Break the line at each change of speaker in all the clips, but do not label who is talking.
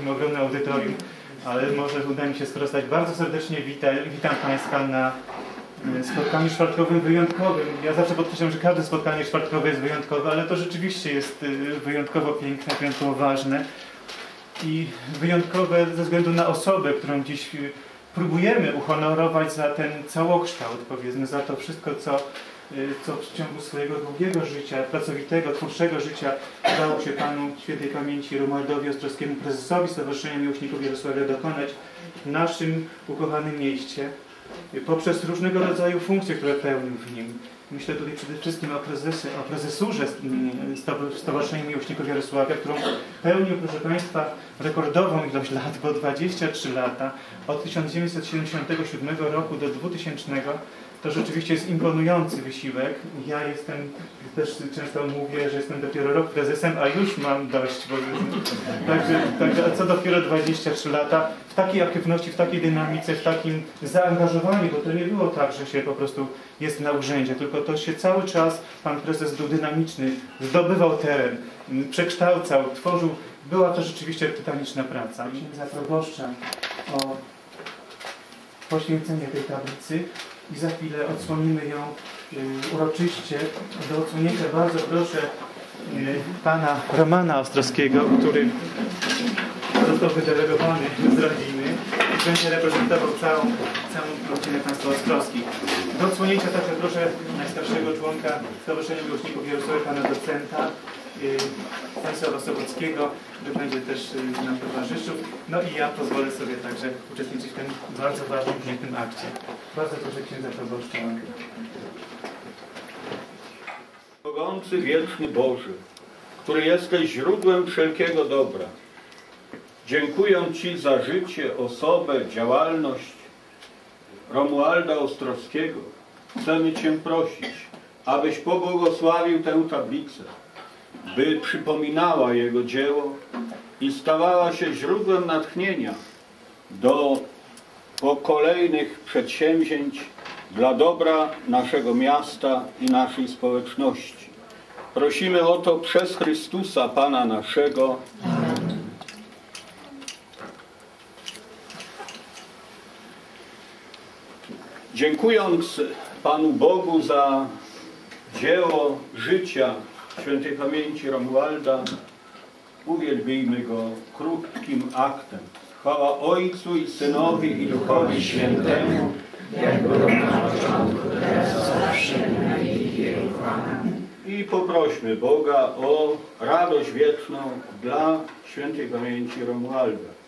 takim ogromnym audytorium, ale może uda mi się sprostać. Bardzo serdecznie witam, witam Państwa na e, spotkaniu czwartkowym wyjątkowym. Ja zawsze podkreślam, że każde spotkanie czwartkowe jest wyjątkowe, ale to rzeczywiście jest e, wyjątkowo piękne, wyjątkowo ważne i wyjątkowe ze względu na osobę, którą dziś e, próbujemy uhonorować za ten całokształt, powiedzmy, za to wszystko, co, co w ciągu swojego długiego życia, pracowitego, twórczego życia udało się Panu Świętej Pamięci Romualdowi Ostrowskiemu, prezesowi Stowarzyszenia Miłośników Jarosławia dokonać w naszym ukochanym mieście y, poprzez różnego rodzaju funkcje, które pełnił w nim. Myślę tutaj przede wszystkim o, prezesie, o prezesurze Sto- Stowarzyszenia Miłośników Jarosławia, którą pełnił, proszę Państwa, rekordową ilość lat, bo 23 lata, od 1977 roku do 2000. To rzeczywiście jest imponujący wysiłek. Ja jestem, też często mówię, że jestem dopiero rok prezesem, a już mam dość. Bo, także, także, co dopiero 23 lata w takiej aktywności, w takiej dynamice, w takim zaangażowaniu, bo to nie było tak, że się po prostu jest na urzędzie, tylko to się cały czas, pan prezes był dynamiczny, zdobywał teren, przekształcał, tworzył. Była to rzeczywiście tytaniczna praca. Księdza proboszcza o poświęcenie tej tablicy i za chwilę odsłonimy ją y, uroczyście. Do odsłonięcia bardzo proszę y, pana Romana Ostrowskiego, który został wydelegowany z rodziny i będzie reprezentował całą, całą rodzinę państwa Ostrowskich. Do odsłonięcia także proszę najstarszego członka Stowarzyszenia Miłośników Jarosława, pana docenta y, Stanisława Sobockiego, który będzie też y, nam towarzyszył. No i ja pozwolę sobie także uczestniczyć w tym bardzo ważnym, pięknym akcie. Bardzo proszę księdza proboszcza.
Mogący wieczny Boży, który jesteś źródłem wszelkiego dobra. Dziękuję Ci za życie, osobę, działalność Romualda Ostrowskiego. Chcemy Cię prosić, abyś pobłogosławił tę tablicę, by przypominała jego dzieło i stawała się źródłem natchnienia do kolejnych przedsięwzięć dla dobra naszego miasta i naszej społeczności. Prosimy o to przez Chrystusa, Pana naszego. Dziękując Panu Bogu za dzieło życia świętej pamięci Romualda, uwielbijmy Go krótkim aktem. Chwała Ojcu i Synowi i Duchowi Świętemu,
jak było na początku, teraz zawsze, na.
I poprośmy Boga o radość wieczną dla świętej pamięci Romualda.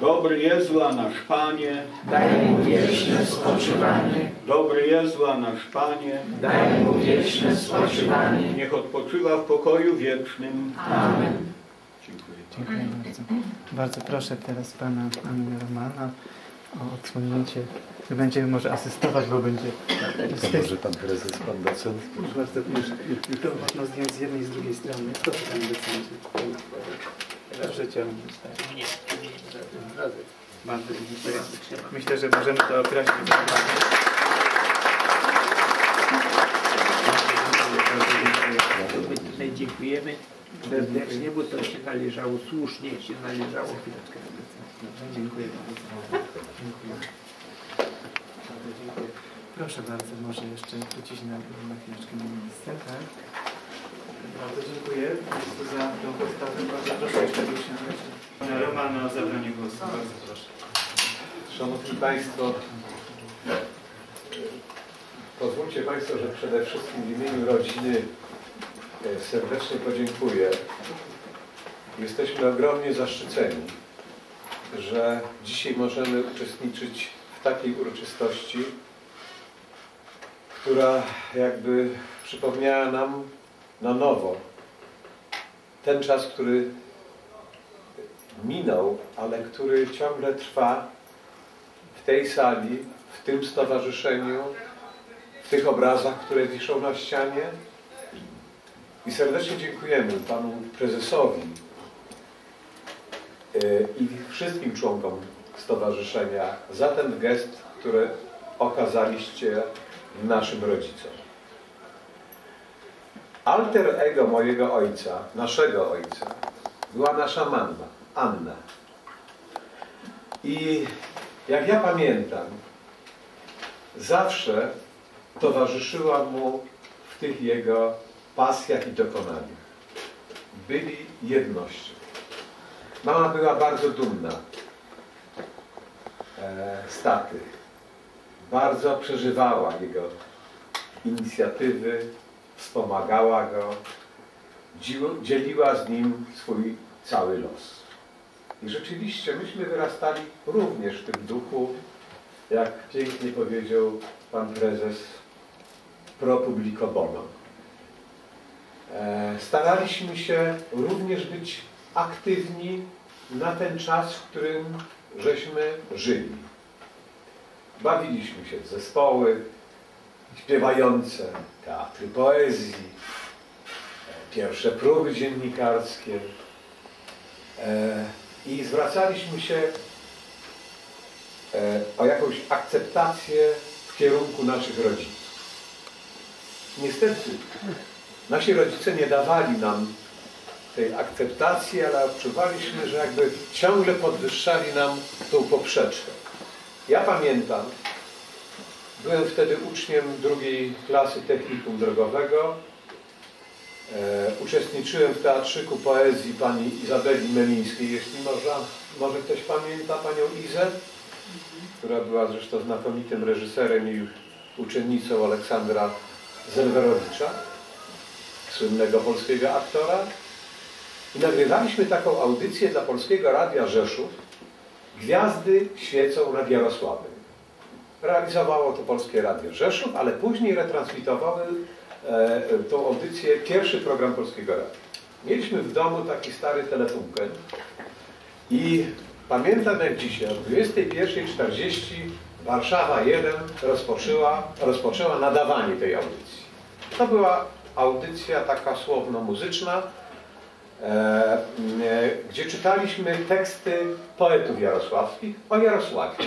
Dobry Jezu, a nasz Panie,
Daj mu wieczne spoczywanie,
dobry Jezu, a nasz Panie,
daj mu wieczne spoczywanie.
niech odpoczywa w pokoju wiecznym.
Amen.
Dziękuję.
Dziękuję bardzo. Bardzo proszę teraz pana Romana o odsłonięcie. Będziemy może asystować, bo będzie z
To
tej
może pan prezes, pan docent?
Proszę bardzo, już, już to można zdjąć z jednej i z drugiej strony. Proszę panie docencie. Proszę ciągnąć. Bardzo dziękuję. Myślę, że możemy to określić.
My tutaj dziękujemy serdecznie, bo to się należało, słusznie się należało.
Dobrze, dziękuję bardzo. Dziękuję. Bardzo dziękuję. Proszę bardzo, może jeszcze wrócić na, na chwileczkę na miejsce, tak? Bardzo dziękuję Państwu za tą postawę. Bardzo proszę jeszcze. Pana Romana o zabranie głosu. Bardzo proszę.
Szanowni Państwo, pozwólcie Państwo, że przede wszystkim w imieniu rodziny e, serdecznie podziękuję. Jesteśmy ogromnie zaszczyceni, że dzisiaj możemy uczestniczyć w takiej uroczystości, która jakby przypomniała nam na nowo ten czas, który minął, ale który ciągle trwa w tej sali, w tym stowarzyszeniu, w tych obrazach, które wiszą na ścianie. I serdecznie dziękujemy panu prezesowi y, i wszystkim członkom stowarzyszenia za ten gest, który okazaliście naszym rodzicom. Alter ego mojego ojca, naszego ojca, była nasza mama, Anna. I jak ja pamiętam, zawsze towarzyszyła mu w tych jego pasjach i dokonaniach. Byli jednością. Mama była bardzo dumna e, z taty. Bardzo przeżywała jego inicjatywy, wspomagała go, dzieliła z nim swój cały los. I rzeczywiście myśmy wyrastali również w tym duchu, jak pięknie powiedział pan prezes, pro publico bono. E, Staraliśmy się również być aktywni na ten czas, w którym żeśmy żyli. Bawiliśmy się w zespoły śpiewające, teatry poezji, e, pierwsze próby dziennikarskie e, i zwracaliśmy się e, o jakąś akceptację w kierunku naszych rodziców. Niestety, nasi rodzice nie dawali nam tej akceptacji, ale odczuwaliśmy, że jakby ciągle podwyższali nam tą poprzeczkę. Ja pamiętam, byłem wtedy uczniem drugiej klasy technikum drogowego. E, uczestniczyłem w teatrzyku poezji pani Izabeli Melińskiej, jeśli można, może ktoś pamięta panią Izę, która była zresztą znakomitym reżyserem i uczennicą Aleksandra Zelwerowicza, słynnego polskiego aktora. I nagrywaliśmy taką audycję dla Polskiego Radia Rzeszów Gwiazdy świecą nad Jarosławem. Realizowało to Polskie Radio Rzeszów, ale później retransmitowały e, tą audycję pierwszy program Polskiego Radia. Mieliśmy w domu taki stary telefunken i pamiętam jak dzisiaj, o 21.40 Warszawa 1 rozpoczęła, rozpoczęła nadawanie tej audycji. To była audycja taka słowno-muzyczna, e, e, gdzie czytaliśmy teksty poetów jarosławskich o Jarosławie.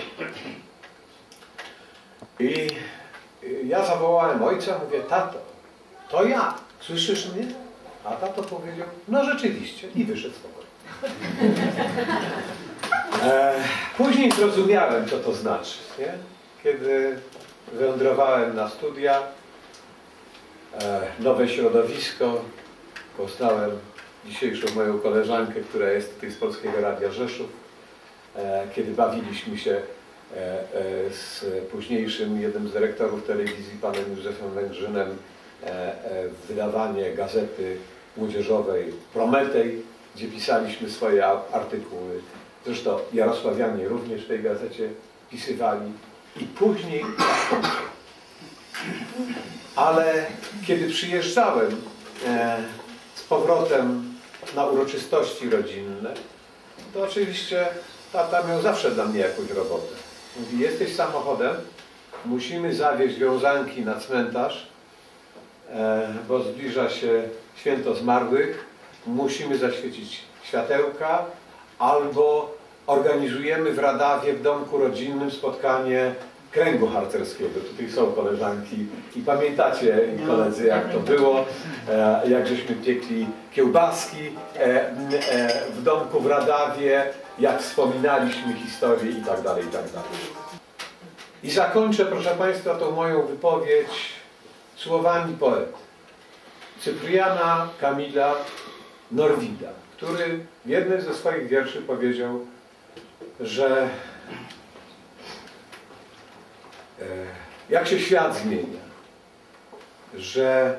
I y, ja zawołałem ojca, mówię, tato, to ja, słyszysz mnie? A tato powiedział, no rzeczywiście i wyszedł spokojnie. E, później zrozumiałem, co to znaczy, nie? kiedy wędrowałem na studia, e, nowe środowisko, poznałem dzisiejszą moją koleżankę, która jest tutaj z Polskiego Radia Rzeszów, e, kiedy bawiliśmy się z późniejszym jednym z dyrektorów telewizji, panem Józefem Węgrzynem, e, e, wydawanie gazety młodzieżowej Prometej, gdzie pisaliśmy swoje artykuły. Zresztą Jarosławianie również w tej gazecie pisywali. I później ale kiedy przyjeżdżałem e, z powrotem na uroczystości rodzinne, to oczywiście tata miał zawsze dla mnie jakąś robotę. Mówi, jesteś samochodem, musimy zawieźć wiązanki na cmentarz, e, bo zbliża się święto zmarłych, musimy zaświecić światełka, albo organizujemy w Radawie w domku rodzinnym spotkanie kręgu harcerskiego. Tutaj są koleżanki i pamiętacie koledzy jak to było, e, jak żeśmy piekli kiełbaski e, w domku w Radawie, jak wspominaliśmy historię i tak dalej, i tak dalej. I zakończę, proszę Państwa, tą moją wypowiedź słowami poety. Cypriana Kamila Norwida, który w jednym ze swoich wierszy powiedział, że e, jak się świat zmienia, że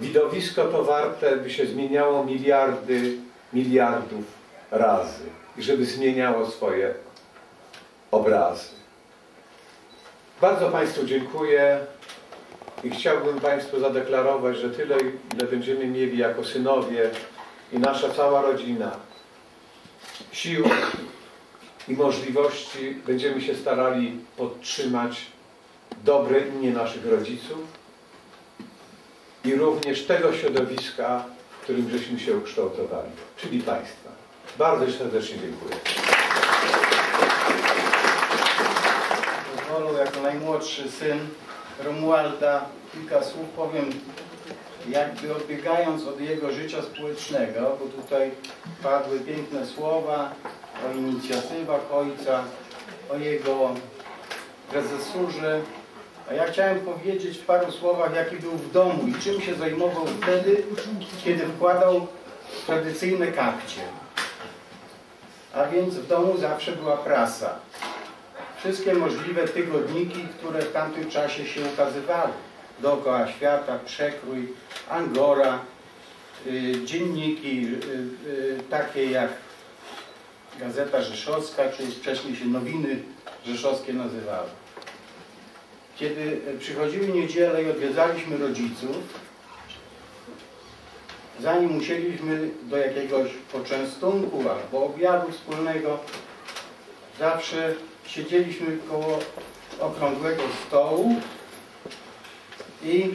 widowisko to warte, by się zmieniało miliardy, miliardów razy i żeby zmieniało swoje obrazy. Bardzo Państwu dziękuję i chciałbym Państwu zadeklarować, że tyle, ile będziemy mieli jako synowie i nasza cała rodzina sił i możliwości, będziemy się starali podtrzymać dobre imię naszych rodziców i również tego środowiska, w którym żeśmy się ukształtowali, czyli Państwa. Bardzo serdecznie dziękuję.
Pozwolą jako najmłodszy syn Romualda kilka słów powiem jakby odbiegając od jego życia społecznego, bo tutaj padły piękne słowa o inicjatywach ojca, o jego prezesurze, a ja chciałem powiedzieć w paru słowach, jaki był w domu i czym się zajmował wtedy, kiedy wkładał tradycyjne kapcie. A więc w domu zawsze była prasa. Wszystkie możliwe tygodniki, które w tamtym czasie się ukazywały. Dookoła świata, Przekrój, Angora, y, dzienniki y, y, takie jak Gazeta Rzeszowska, czy wcześniej się Nowiny Rzeszowskie nazywały. Kiedy y, przychodziły niedziele i odwiedzaliśmy rodziców, zanim musieliśmy do jakiegoś poczęstunku albo obiadu wspólnego, zawsze siedzieliśmy koło okrągłego stołu i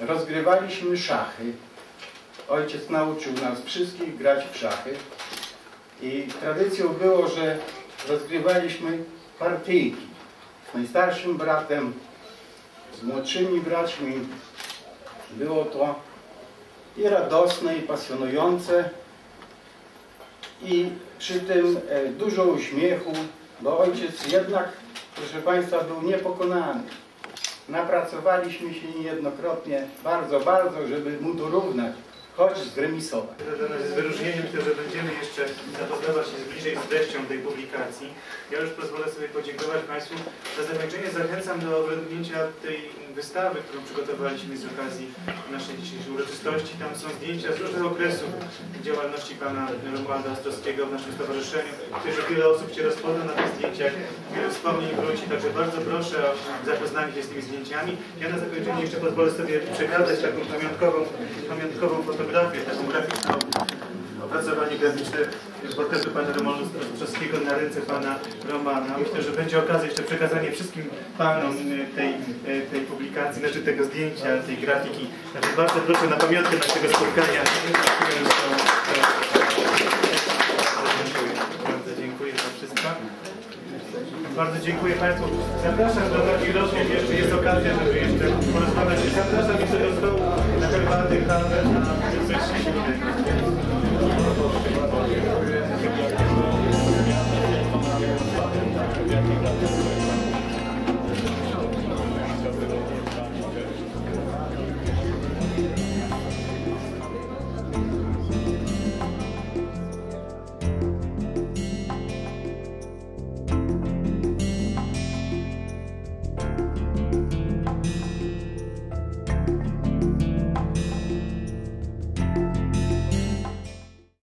rozgrywaliśmy szachy. Ojciec nauczył nas wszystkich grać w szachy i tradycją było, że rozgrywaliśmy partyjki z najstarszym bratem, z młodszymi braćmi. Było to i radosne, i pasjonujące i przy tym e, dużo uśmiechu, bo ojciec jednak, proszę Państwa, był niepokonany. Napracowaliśmy się niejednokrotnie bardzo, bardzo, żeby mu dorównać, choć zremisować.
Jest wyróżnieniem, to, że będziemy jeszcze zapoznawać się bliżej z treścią tej publikacji. Ja już pozwolę sobie podziękować Państwu. Na zakończenie zachęcam do oglądnięcia tej wystawy, którą przygotowaliśmy z okazji naszej dzisiejszej uroczystości. Tam są zdjęcia z różnych okresów działalności Pana Romualda Ostrowskiego w naszym stowarzyszeniu. Myślę, że wiele osób się rozpozna na tych zdjęciach, wiele wspomnień wróci, także bardzo proszę o zapoznanie się z tymi zdjęciami. Ja na zakończenie jeszcze pozwolę sobie przekazać taką pamiątkową, pamiątkową fotografię, taką graficzną opracowanie graficzne portretu pana Romana Ostrowskiego na ręce pana Romana. Myślę, że będzie okazja jeszcze przekazanie wszystkim panom y, tej, y, tej publikacji, znaczy tego zdjęcia, tej grafiki. Także bardzo proszę na pamiątkę naszego spotkania. Bardzo dziękuję Państwu. Zapraszam do takich rozmów, jeszcze jest okazja, żeby jeszcze porozmawiać. Zapraszam jeszcze do stołu na herbaty, kawę, na coś.